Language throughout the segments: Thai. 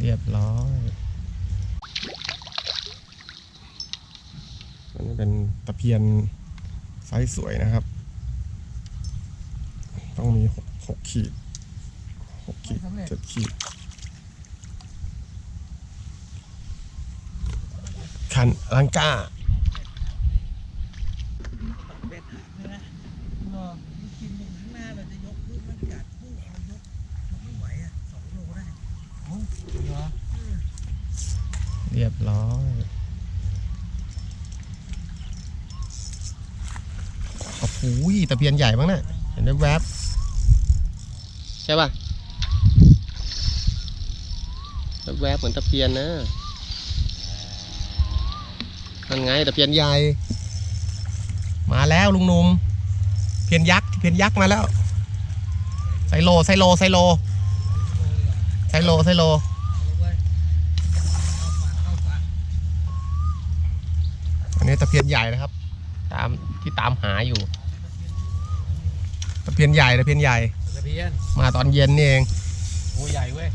เรียบร้อยอันนี้เป็นตะเพียนไซส์สวยนะครับ ต้องมีหกหกขีดหกขีดเจ็ดขีด คันลังกา เบ็ดหักเลยนะเออกินอย่างข้างหน้าเราจะยกขึ้นมันกัดผู้เอายกยกไม่ไหวอะสองโลได้โอ้เหรอ เรียบร้อยโอ้โหตะเพียนใหญ่มั้งน่ะเห็นได้แวบใช่ป่ะแวบเหมือนตะเพียนนะนั่นไงตะเพียนใหญ่ มาแล้วลุงนุ่มเพียนยักษ์เพียนยักษ์มาแล้วไซโลไซโลไซโลไซโลไซโล เอาเลยเว้ยเข้าปากเข้าปาก อันนี้ ตะเพียนใหญ่นะครับ ตามที่ตามหาอยู่ ตะเพียนใหญ่ตะเพียนใหญ่ ตะเพียนมาตอนเย็นนี่เองโอ้ใหญ่เว้ย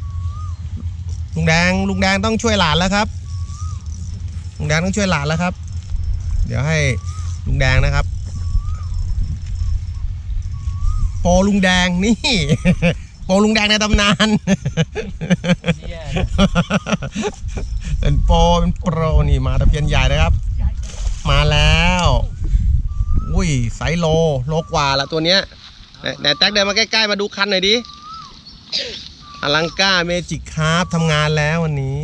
ลุงแดงลุงแดงต้องช่วยหลานแล้วครับลุงแดงต้องช่วยหลานแล้วครับ เดี๋ยวให้ลุงแดงนะครับโปรลุงแดงนี่โปรลุงแดงในตำนานเนี่ยเป็นโปรเป็นโปรนี่มาตะเพียนใหญ่นะครับ มาแล้ว อุ้ยไซส์โล โลกว่าละตัวเนี้ยไหนไหนแท็กเดินมาใกล้ๆ มาดูคันหน่อยดิอลังก้าเมจิกคาร์ฟทำงานแล้ววันนี้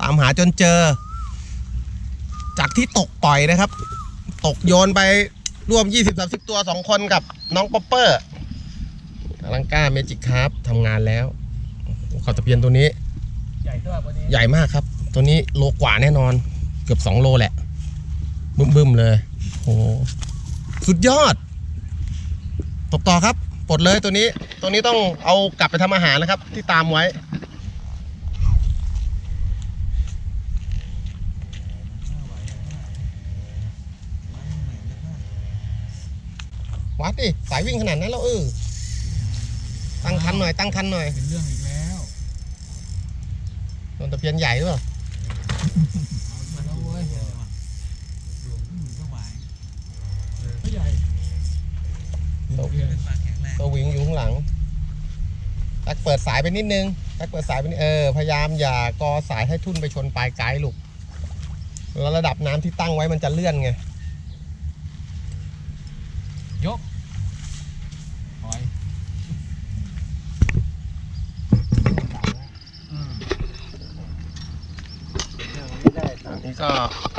ตามหาจนเจอ จากที่ตกปล่อยนะครับ ตกโยนไปร่วม 20-30 ตัว2คนกับน้องป๊อปเปอร์อลังก้าเมจิกคาร์ฟทำงานแล้วโอ้โหเขาตะเพียนตัวนี้ใหญ่ตัววันนี้ ใหญ่มากครับ ตัวนี้โลกว่าแน่นอน เกือบ 2 โลแหละ บึ้มบึมๆเลยโอ้โหสุดยอด ตบต่อครับ ปลดเลยตัวนี้ ตัวนี้ต้องเอากลับไปทำอาหารนะครับ ที่ตามไว้ วัดดิ สายวิ่งขนาดนั้นแล้วเออ ตั้งคันหน่อย ตั้งคันหน่อย เป็นเรื่องอีกแล้วโดนตะเพียนใหญ่หรือเปล่า ตะเพียนเป็นปลาแข็งแรงตัววิงอยู่ข้างหลังแท็กเปิดสายไปนิดนึงแท็กเปิดสายไปนิดเออ พยายามอย่ากอสายให้ทุ่นไปชนปลายไกด์ลูก แล้วระดับน้ำที่ตั้งไว้มันจะเลื่อนไง ยกปล่อยอืมไม่ได้อันนี้ก็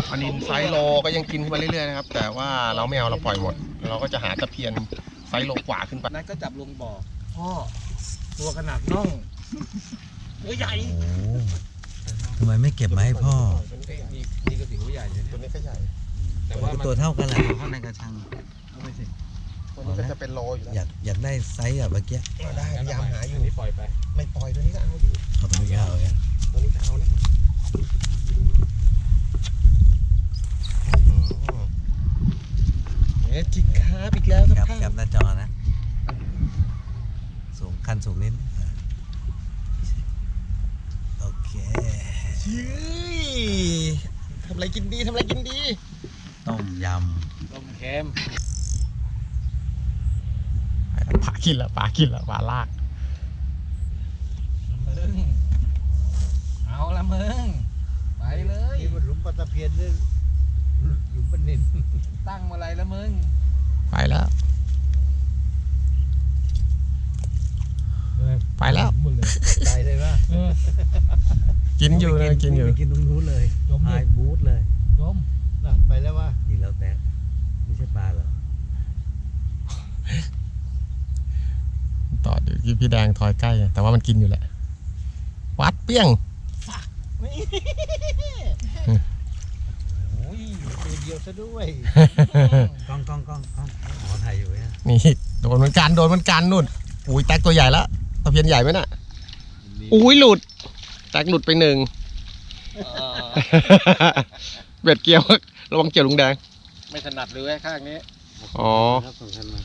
ปลานินไซส์โลก็ยังกินขึ้นมาเรื่อยๆนะครับ แต่ว่าเราไม่เอาเราปล่อยหมด เราก็จะหาตะเพียน ไซส์โลกว่าขึ้นไปนัดก็จับลงบ่อพ่อตัวขนาดน่องตัวใหญ่ทำไมไม่เก็บมาให้พ่อนี่นี่ก็ถือว่าใหญ่เลยตัวเนี่ยนี้ก็ใหญ่ แต่ว่ามันตัวเท่ากันแหละข้างในกระชังเอาไปสิตัวนี้ก็จะเป็นโลอยู่แล้วอยากอยากได้ไซส์แบบเมื่อกี้เอาได้พยายามหาอยู่นนี้ปล่อยไป ไม่ปล่อยตัวนี้ก็เอาอยู่ เอาตัวนี้เอาเอง ตัวนี้ก็เอาแล้วเมจิกคาร์บอีกแล้ว ค ค รั รั บบ แคปหน้าจอนะ สูงคันสูงนิดอ่าโอเค ชื่อทำอะไร กินดีทำอะไรกินดี ต้มยต้มเค็มปลากินละปลากินละปลาลากมึงเอาละมึงไปเลย นี่มันหลุมปลาตะเพียนหรือหลุมปลานินตั้งมาอะไรละมึงไปแล้ว ไปแล้ว หมดเลยตายเลยว่าเออ กินอยู่เลยกินอยู่ ไปกินตรงนู้นเลยจมพาเลยยบูธเลยจมน่ะไปแล้วว่าำกินแล้วแต่ไม่ใช่ปลาเหรอต่อเดี๋ยวพี่แดงทอยใกล้แต่ว่ามันกินอยู่แหละ วัดเปี้ยง โอ้ยตัวเดียวซะด้วยกล้องกล้องกล้องกล้องหมอถ่ายอยู่เนี่ยนี่โดนเหมือนกันโดนเหมือนกันนู่นอุ้ยแตกตัวใหญ่แล้วตะเพียนใหญ่ไหมน่ะอุ้ยหลุด แตกหลุดไปหนึ่งเบ็ดเกี่ยวระวังเกี่ยวลุงแดง ไม่ถนัดเลยเว้ยข้างนี้อ๋อครับสองคันมา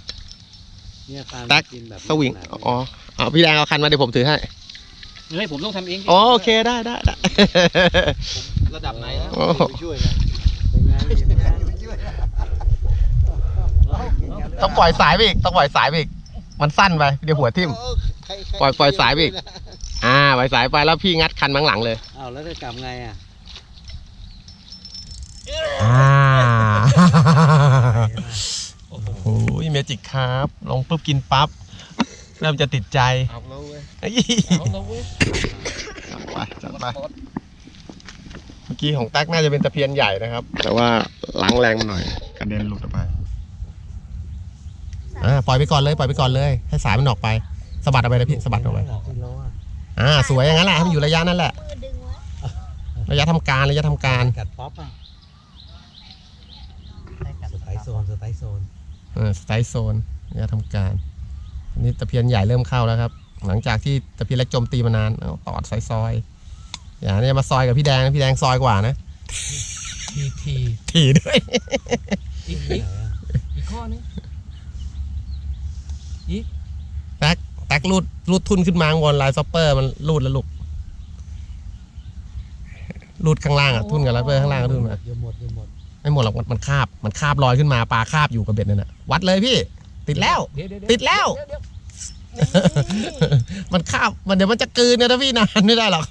เนี่ยปลาตั๊กกินแบบสวิงอ๋อเอาพี่แดงเอาคันมาเดี๋ยวผมถือให้เฮ้ยผมต้องทำเองอ๋อโอเคได้ได้ได้ระดับไหนแล้วโอ้โหไปช่วยกันเป็นไงเป็นไงไปช่วยกันต้องปล่อยสายไปอีกต้องปล่อยสายไปอีกมันสั้นไปเดี๋ยวหัวทิ่มเออใครใครปล่อยปล่อยสายไปอีก อ่าปล่อยสายไปแล้วพี่งัดคันมังหลังเลยอ้าวแล้วจะกลับไงอะอ่าโอ้โหโอ้ยเมจิกครับ ลงปุ๊บกินปั๊บ เริ่มจะติดใจเอาแล้วเว้ยเฮ้ยเอาละเว้ยจัดไปจัดไปเมื่อกี้ของแท็กน่าจะเป็นตะเพียนใหญ่นะครับ แต่ว่าหลังแรงหน่อยกระเด็นหลุดออกไปอ่าปล่อยไปก่อนเลยปล่อยไปก่อนเลย ให้สายมันออกไปสะบัดออกไปนะพี่สะบัดออกไปกิโล อะอ่าสวยอย่างนั้นแหละให้มันอยู่ระยะนั้นแหละ มือดึงไว้ระยะทำการระยะทำการ กัดป๊อปอะสไตล์โซนสไตล์โซนเออสไตล์โซนระยะทำการอันนี้ตะเพียนใหญ่เริ่มเข้าแล้วครับ หลังจากที่ตะเพียนเล็กโจมตีมานานเอาตอดซอยซอยๆอย่าเนี่ยมาซอยกับพี่แดงนะพี่แดงซอยกว่านะ ทีทีถี่ด้วย อีกอีกอีกข้อนึงแท็กแท็กรูดรูดทุนขึ้นมาข้างบนลายซอปเปอร์มันรูดแล้วลูกรูดข้างล่างอะทุนกับลายซอปเปอร์ข้างล่างก็ทุนมาเดี๋ยวหมดเดี๋ยวหมดไม่หมดหรอกมันมันคาบ มันคาบลอยขึ้นมาปลาคาบอยู่กับเบ็ดนั่นน่ะวัดเลยพี่ ติดแล้วเดี๋ยวเดี๋ยวติดแล้วเดี๋ยเดี๋ยวมันคาบมันเดี๋ยวมันจะกลืนนะถ้าพี่นานไม่ได้หรอก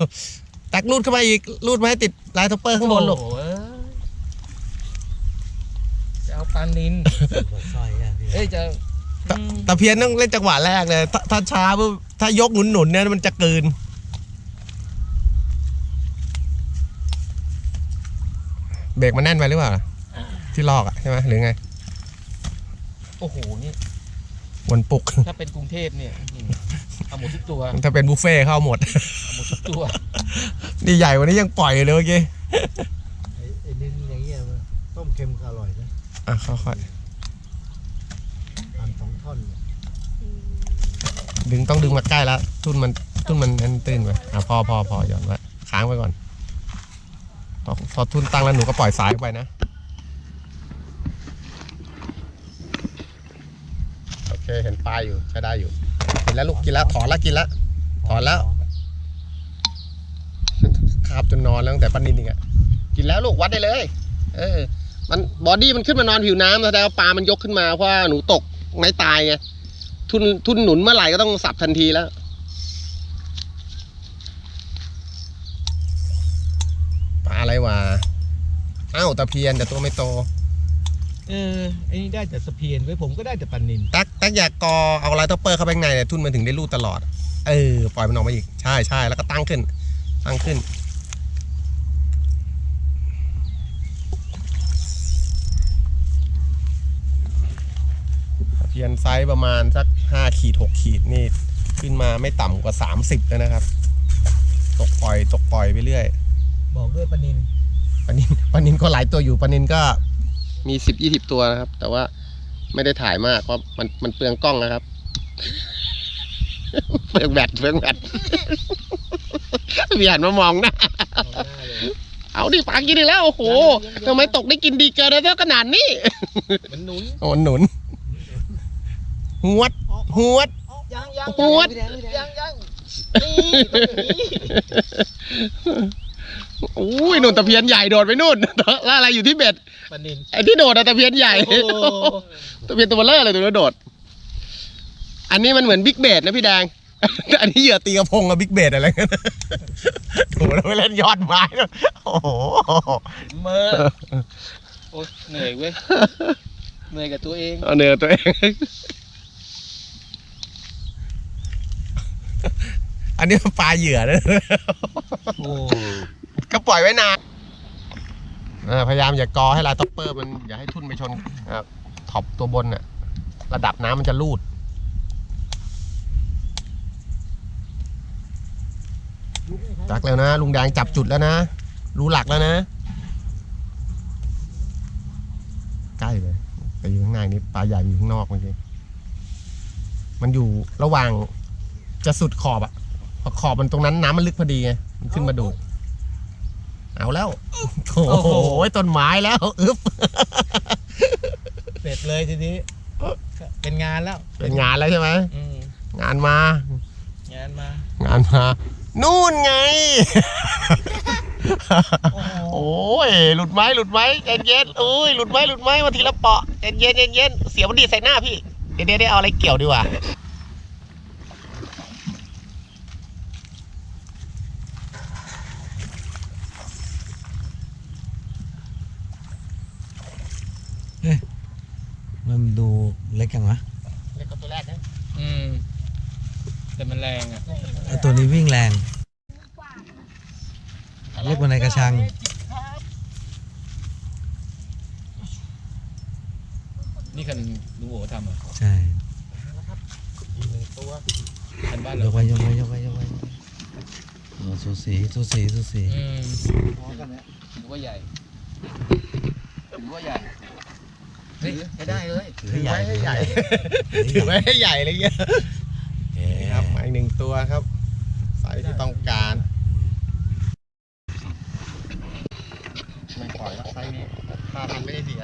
แตกรูดเข้ามาอีกรูดมาให้ติดลายท็อปเปอร์ข้างบนลูกโอ้โหเอ้ยจะเอาปลานินหัวสร้อยอะพี่เอ้ยจะ ตะตะเพียนต้องเล่นจังหวะแรกเลยถ้าถ้าช้าปุ๊บถ้ายกหนุนหนุนๆเนี่ยมันจะกลืน เบรกมันแน่นไปหรือเปล่า ที่ลอกอะใช่ไหมหรือไง โอ้โหนี่วนปุก ถ้าเป็นกรุงเทพเนี่ยอืมเอาหมดทุกตัวถ้าเป็นบุฟเฟ่ต์เข้าหมด เอาหมดทุกตัวนี่ใหญ่กว่านี้ยังปล่อยอยู่เลยเมื่อกี้ไอ้ไอ้นี่อย่างเงี้ยมันต้มเค็มก็อร่อยนะอะค่อย หั่นสองท่อนเนี่ย ๆ ดึงต้องดึงมาใกล้แล้วทุ่นมันทุ่นมันอันตื้นไปอะพอพอพอหย่อนไว้ค้างไว้ก่อนพอพอทุ่นตั้งแล้วหนูก็ปล่อยสายไปนะโอเคเห็นปลาอยู่ใช้ได้อยู่กินแล้วลูกกินแล้วถอนแล้วกินแล้วถอนแล้วคาบจนนอนแล้วตั้งแต่ปันนินอีกอะกินแล้วลูกวัดได้เลย เออ มันบอดี้มันขึ้นมานอนผิวน้ำแสดงว่าปลามันยกขึ้นมาเพราะว่าหนูตกไม่ตายไง ทุนทุนหนุนเมื่อไหร่ก็ต้องสับทันทีแล้ว ปลาอะไรวะอ้าวตะเพียนแต่ตัวไม่โต เออไอ้นี่ได้แต่สะเพียนไว้ผมก็ได้แต่ปันนินตักตักอยากกอเอาไลท์ท็อปเปอร์เข้าไปข้างในเนี่ยทุนมันถึงได้รูดตลอด เออ ปล่อยมันออกมาอีก ใช่ใช่แล้วก็ตั้งขึ้น ตั้งขึ้น เพียนไซส์ประมาณสักห้าขีดหกขีดนี่ขึ้นมาไม่ต่ำกว่าสามสิบแล้วนะครับ ตกปล่อยตกปล่อยไปเรื่อย บอกด้วยปันนินปลานินปลานินก็หลายตัวอยู่ปลานินก็มีสิบยี่สิบตัวนะครับ แต่ว่าไม่ได้ถ่ายมากเพราะมันมันเปลืองกล้องนะครับ เปลืองแบตเปลืองแบตพี่หันมามองหนะเอาดิปลากินอีกแล้ว โอ้โหทำไมตกได้กินดีเกินได้เท่าขนาดนี้ มันหนุน โอ้หนุน หวด หวด ยังยังหวด ยังยังนี่อุ้ยนุ่นตะเพียนใหญ่โดดไปนู่นแล้วอะไรอยู่ที่เบ็ดปันนินไอ้ที่โดดอะตะเพียนใหญ่โอ้โหตะเพียนตัวเบลอเลยตัวนี้โดด อันนี้มันเหมือนบิ๊กเบดนะพี่แดง อันนี้เหยื่อตีกระพงกับบิ๊กเบดอะไรเงี้ยโอ้โหเราไปเล่นยอดไม้ด้วยโอ้โหเมื่อโอ้ยเหนื่อยเว้ยเหนื่อยกับตัวเองเอาเนื้อตัวเอง อันนี้ปลาเหยื่อนะโอ้ก็ปล่อยไว้นานพยายามอย่ากอให้ลายท็อปเปอร์มันอย่าให้ทุ่นไปชนอท็อปตัวบนน่ะ ระดับน้ำมันจะรูดจักแล้วนะ ลุงแดงจับจุดแล้วนะ รู้หลักแล้วนะ ใกล้เลยแต่อยู่ข้างในนี่ปลาใหญ่อยู่ข้างนอกเมื่อกี้มันอยู่ระหว่าง จะสุดขอบอะพอขอบมันตรงนั้นน้ำมันลึกพอดีไงมันขึ้นมาดูดเอาแล้วโอ้โหต้นไม้แล้วอึ๊บเสร็จเลยทีนี้ เป็นงานแล้ว เป็นงานแล้วใช่ไหมอืมงานมา งานมา งานมา นู่นไง โอ้โหโอ้ยหลุดไหมหลุดไหมใจเย็นโอ้ย หลุดไหมหลุดไหมมาทีละเปาะใจเย็นใจเย็นเสียมันดีดใส่หน้าพี่เดี๋ยวเดี๋ยวเดี๋ยวเอาอะไรเกี่ยวดีกว่า มันดูเล็กยังวะเล็กกว่าตัวแรกนะอืม แต่มันแรงอะไอ้ตัวนี้วิ่งแรง เล็กกว่าในกระชัง นี่คันลุงโอทำอะใช่อีกหนึ่งตัวคันบ้านยเรากไว้ยกไว้ยกไว้ยกไว้โอ้สูสีสูสีสูสีอืมพอกันเนี่ยถือว่าใหญ่ถือว่าใหญ่ เฮ้ยไม่ได้เลยถือให้ใหญ่ให้ใหญ่ ถือถือให้ไว้ใหญ่ให้ใหญ่เลยเงี้ยเอ๊นี่ะครับมาอีกหนึ่งตัวครับ ไซส์ที่ต้องการไม่ปล่อยแล้วไซส์นี้ถ้าทันไม่ได้เสีย